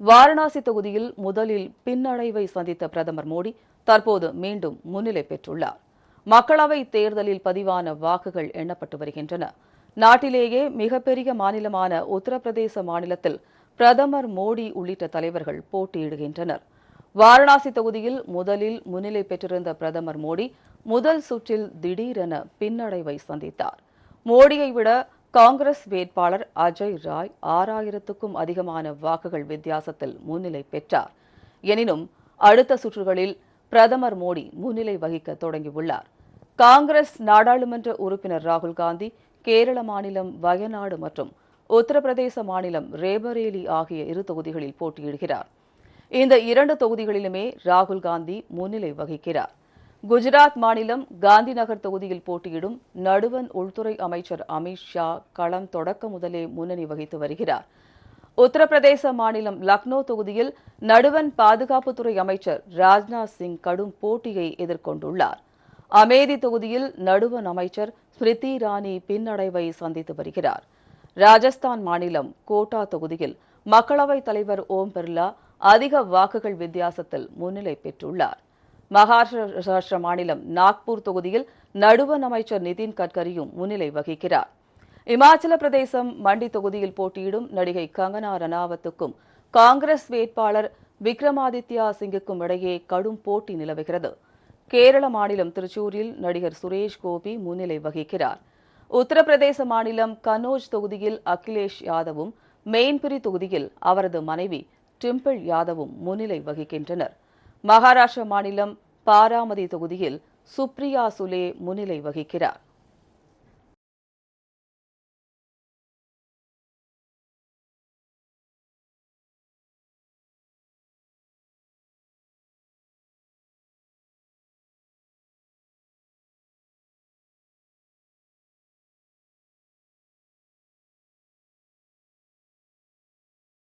வாரணாசி தொகுதியில் முதலில் பின்னடைவை சந்தித்த பிரதமர் மோடி தற்போது மீண்டும் முன்னிலை பெற்றுள்ளார். மக்களவை தேர்தலில் பதிவான வாக்குகள் எண்ணப்பட்டு வருகின்றன. நாட்டிலேயே மிகப்பெரிய மாநிலமான உத்தரப்பிரதேச மாநிலத்தில் பிரதமர் மோடி உள்ளிட்ட தலைவர்கள் போட்டியிடுகின்றனர். வாரணாசி தொகுதியில் முதலில் முன்னிலை பெற்றிருந்த பிரதமர் மோடி முதல் சுற்றில் திடீரென பின்னடைவை சந்தித்தார். மோடியை விட காங்கிரஸ் வேட்பாளர் அஜய் ராய் ஆறாயிரத்துக்கும் அதிகமான வாக்குகள் வித்தியாசத்தில் முன்னிலை பெற்றார். எனினும் அடுத்த சுற்றுகளில் பிரதமர் மோடி முன்னிலை வகிக்க தொடங்கியுள்ளார். காங்கிரஸ் நாடாளுமன்ற உறுப்பினர் ராகுல் காந்தி கேரள மாநிலம் வயநாடு மற்றும் உத்தரப்பிரதேச மாநிலம் ரேபரேலி ஆகிய இரு தொகுதிகளில் போட்டியிடுகிறார். இந்த இரண்டு தொகுதிகளிலுமே ராகுல் காந்தி முன்னிலை வகிக்கிறார். குஜராத் மாநிலம் காந்தி நகர் தொகுதியில் போட்டியிடும் நடுவன் உள்துறை அமைச்சர் அமித் ஷா களம் தொடக்க முதலே முன்னணி வகித்து வருகிறார். உத்தரப்பிரதேச மாநிலம் லக்னோ தொகுதியில் நடுவன் பாதுகாப்புத்துறை அமைச்சர் ராஜ்நாத் சிங் கடும் போட்டியை எதிர்கொண்டுள்ளார். அமேதி தொகுதியில் நடுவன் அமைச்சர் ஸ்மிருதி இரானி பின்னடைவை சந்தித்து வருகிறார். ராஜஸ்தான் மாநிலம் கோட்டா தொகுதியில் மக்களவைத் தலைவர் ஓம் பிர்லா அதிக வாக்குகள் வித்தியாசத்தில் முன்னிலை பெற்றுள்ளார். மகாராஷ்டிர மாநிலம் நாக்பூர் தொகுதியில் நடுவன் அமைச்சர் நிதின் கட்கரியும் முன்னிலை வகிக்கிறார். இமாச்சல பிரதேசம் மண்டி தொகுதியில் போட்டியிடும் நடிகை கங்கனா ரணாவத்துக்கும் காங்கிரஸ் வேட்பாளர் விக்ரமாதித்யா சிங்குக்கும் இடையே கடும் போட்டி நிலவுகிறது. கேரள மாநிலம் திருச்சூரில் நடிகர் சுரேஷ் கோபி முன்னிலை வகிக்கிறார். உத்தரப்பிரதேச மாநிலம் கனோஜ் தொகுதியில் அகிலேஷ் யாதவும் மெயின்புரி தொகுதியில் அவரது மனைவி டிம்பிள் யாதவும் முன்னிலை வகிக்கின்றனர். மகாராஷ்டிர மாநிலம் பாராமதி தொகுதியில் சுப்ரியா சுலே முன்னிலை வகிக்கிறார்.